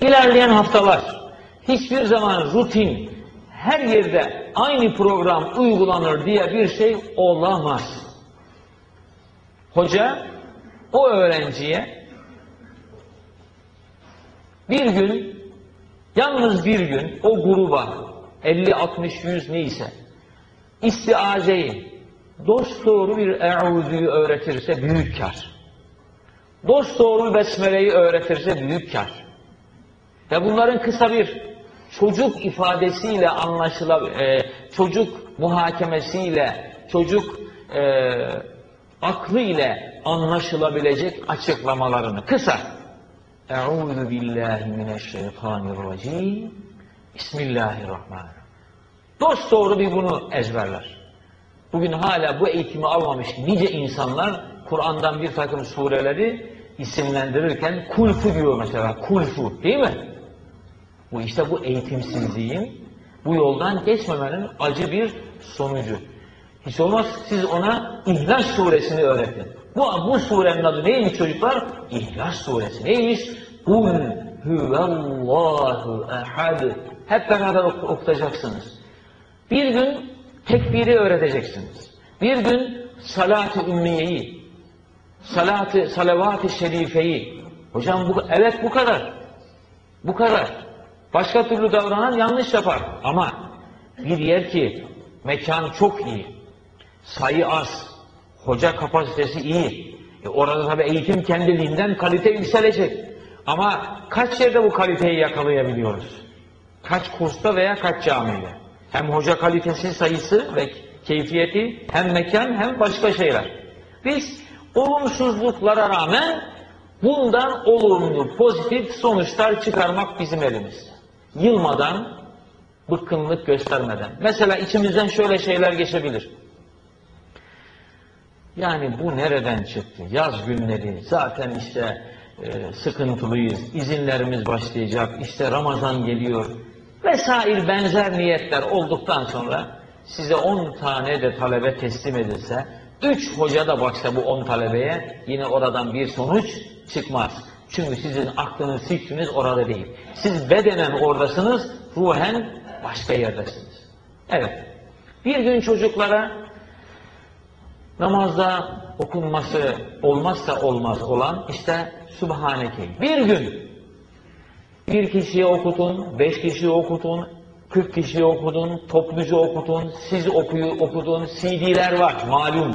İlerleyen haftalar hiçbir zaman rutin, her yerde aynı program uygulanır diye bir şey olamaz. Hoca o öğrenciye bir gün, yalnız bir gün o gruba 50, 60, 100 neyse istiazeyi dost doğru bir e'uduyu öğretirse büyük kar. Dost doğru besmeleyi öğretirse büyük kar. Ve bunların kısa bir çocuk ifadesiyle anlaşıla, e, çocuk muhakemesiyle, çocuk e, aklı ile anlaşılabilecek açıklamalarını kısa. Euzu billahi mineşşeytanirracim. Bismillahirrahmanirrahim. Dost doğru bir bunu ezberler. Bugün hala bu eğitimi almamış nice insanlar Kur'an'dan bir takım sureleri isimlendirirken kulfu diyor mesela. Kulfu değil mi? Bu işte bu eğitimsizliğin, bu yoldan geçmemenin acı bir sonucu. Hiç olmaz siz ona İhlas suresini öğretin. Bu, bu surenin adı neymiş çocuklar? İhlas suresi. Neymiş? Kul huvallahu ehad. Hep beraber ok okutacaksınız. Bir gün tekbiri öğreteceksiniz. Bir gün salat-ı ümmiyeyi, salat-ı salavat-ı şerifeyi. Hocam bu, evet bu kadar. Bu kadar. Başka türlü davranan yanlış yapar. Ama bir yer ki mekan çok iyi, sayı az, hoca kapasitesi iyi. E orada tabi eğitim kendiliğinden kalite yükselecek. Ama kaç yerde bu kaliteyi yakalayabiliyoruz? Kaç kursta veya kaç camide? Hem hoca kalitesi sayısı ve keyfiyeti, hem mekan hem başka şeyler. Biz olumsuzluklara rağmen bundan olumlu, pozitif sonuçlar çıkarmak bizim elimizde. Yılmadan, bıkkınlık göstermeden. Mesela içimizden şöyle şeyler geçebilir. Yani bu nereden çıktı? Yaz günleri, zaten işte e, sıkıntılıyız, izinlerimiz başlayacak, işte Ramazan geliyor vesaire benzer niyetler olduktan sonra size 10 tane de talebe teslim edilse, 3 hoca da baksa bu 10 talebeye yine oradan bir sonuç çıkmaz. Çünkü sizin aklınız, fikriniz orada değil. Siz bedenen oradasınız, ruhen başka yerdesiniz. Evet. Bir gün çocuklara namazda okunması olmazsa olmaz olan işte Subhaneke. Bir gün bir kişiye okutun, beş kişiye okutun, kırk kişiye okudun, topluca okutun, siz okuyu okudun, CD'ler var malum.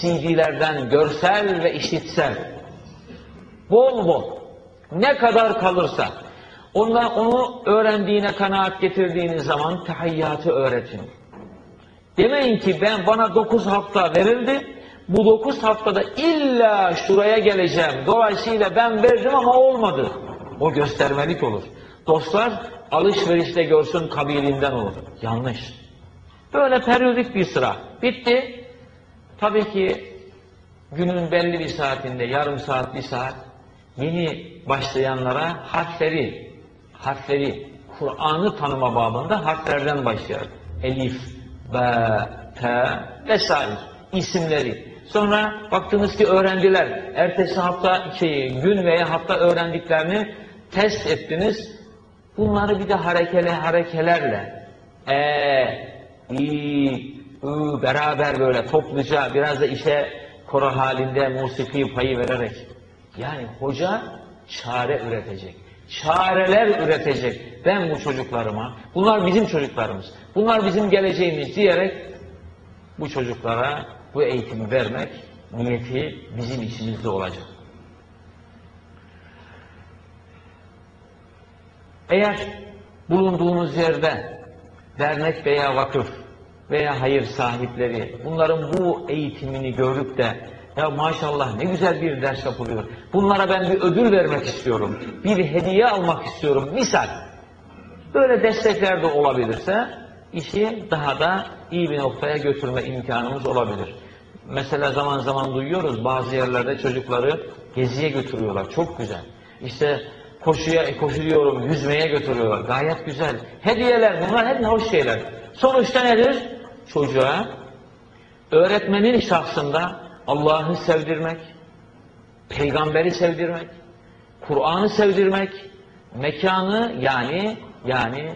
CD'lerden görsel ve işitsel. Bol bol. Ne kadar kalırsa. Ondan onu öğrendiğine kanaat getirdiğiniz zaman tahiyyatı öğretin. Demeyin ki ben bana dokuz hafta verildi, bu dokuz haftada illa şuraya geleceğim. Dolayısıyla ben verdim ama olmadı. O göstermelik olur. Dostlar alışverişte görsün kabiliğinden olur. Yanlış. Böyle periyodik bir sıra. Bitti. Tabii ki günün belli bir saatinde, yarım saat, bir saat yeni başlayanlara harfleri, harfleri, Kur'an'ı tanıma babında harflerden başlar. Elif, B, T vesaire isimleri. Sonra baktınız ki öğrendiler. Ertesi hafta şey, gün veya hafta öğrendiklerini test ettiniz. Bunları bir de harekeli harekelerle e, i, ı, beraber böyle topluca biraz da işe koro halinde musiki payı vererek yani hoca çare üretecek. Çareler üretecek. Ben bu çocuklarıma, bunlar bizim çocuklarımız, bunlar bizim geleceğimiz diyerek bu çocuklara bu eğitimi vermek niyeti bizim içimizde olacak. Eğer bulunduğunuz yerde dernek veya vakıf veya hayır sahipleri bunların bu eğitimini görüp de ya maşallah ne güzel bir ders yapılıyor. Bunlara ben bir ödül vermek istiyorum. Bir hediye almak istiyorum. Misal. Böyle destekler de olabilirse işi daha da iyi bir noktaya götürme imkanımız olabilir. Mesela zaman zaman duyuyoruz bazı yerlerde çocukları geziye götürüyorlar. Çok güzel. İşte koşuya koşu diyorum, yüzmeye götürüyorlar. Gayet güzel. Hediyeler bunlar hep hoş şeyler. Sonuçta nedir? Çocuğa öğretmenin şahsında Allah'ı sevdirmek, peygamberi sevdirmek, Kur'an'ı sevdirmek, mekanı yani yani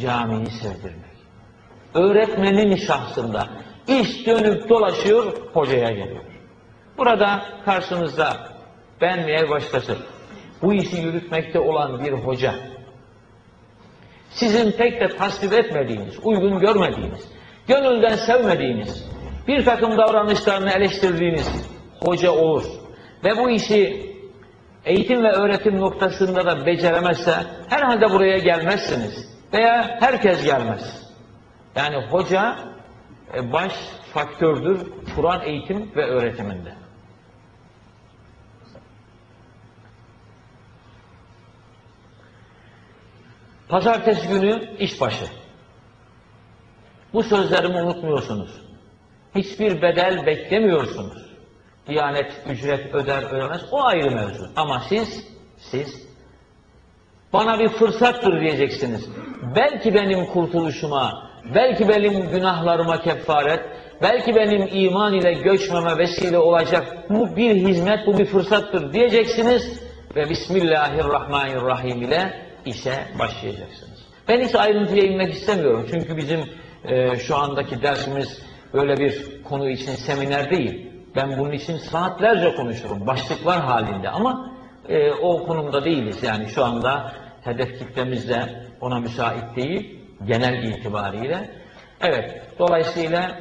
camiyi sevdirmek. Öğretmenin şahsında iş dönüp dolaşıyor, hocaya geliyor. Burada karşınızda ben veya başkası bu işi yürütmekte olan bir hoca, sizin pek de tasvip etmediğiniz, uygun görmediğiniz, gönülden sevmediğiniz, bir takım davranışlarını eleştirdiğiniz hoca olur ve bu işi eğitim ve öğretim noktasında da beceremezse herhalde buraya gelmezsiniz veya herkes gelmez. Yani hoca e, baş faktördür Kur'an eğitim ve öğretiminde. Pazartesi günü işbaşı. Bu sözlerimi unutmuyorsunuz. Hiçbir bedel beklemiyorsunuz. Diyanet ücret öder ödemez o ayrı mevzu. Ama siz, siz bana bir fırsattır diyeceksiniz. Belki benim kurtuluşuma, belki benim günahlarıma kefaret, belki benim iman ile göçmeme vesile olacak bu bir hizmet, bu bir fırsattır diyeceksiniz ve Bismillahirrahmanirrahim ile işe başlayacaksınız. Ben hiç ayrıntıya inmek istemiyorum çünkü bizim e, şu andaki dersimiz böyle bir konu için seminer değil. Ben bunun için saatlerce konuşurum, başlıklar halinde ama e, o konumda değiliz. Yani şu anda hedef kitlemiz de ona müsait değil, genel itibariyle. Evet, dolayısıyla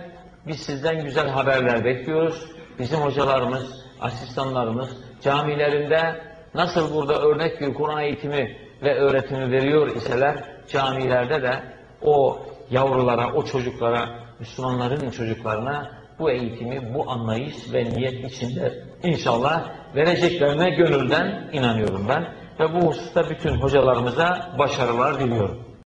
biz sizden güzel haberler bekliyoruz. Bizim hocalarımız, asistanlarımız camilerinde nasıl burada örnek bir Kur'an eğitimi ve öğretimi veriyor iseler, camilerde de o yavrulara, o çocuklara, Müslümanların çocuklarına bu eğitimi, bu anlayış ve niyet içinde inşallah vereceklerine gönülden inanıyorum ben. Ve bu hususta bütün hocalarımıza başarılar diliyorum.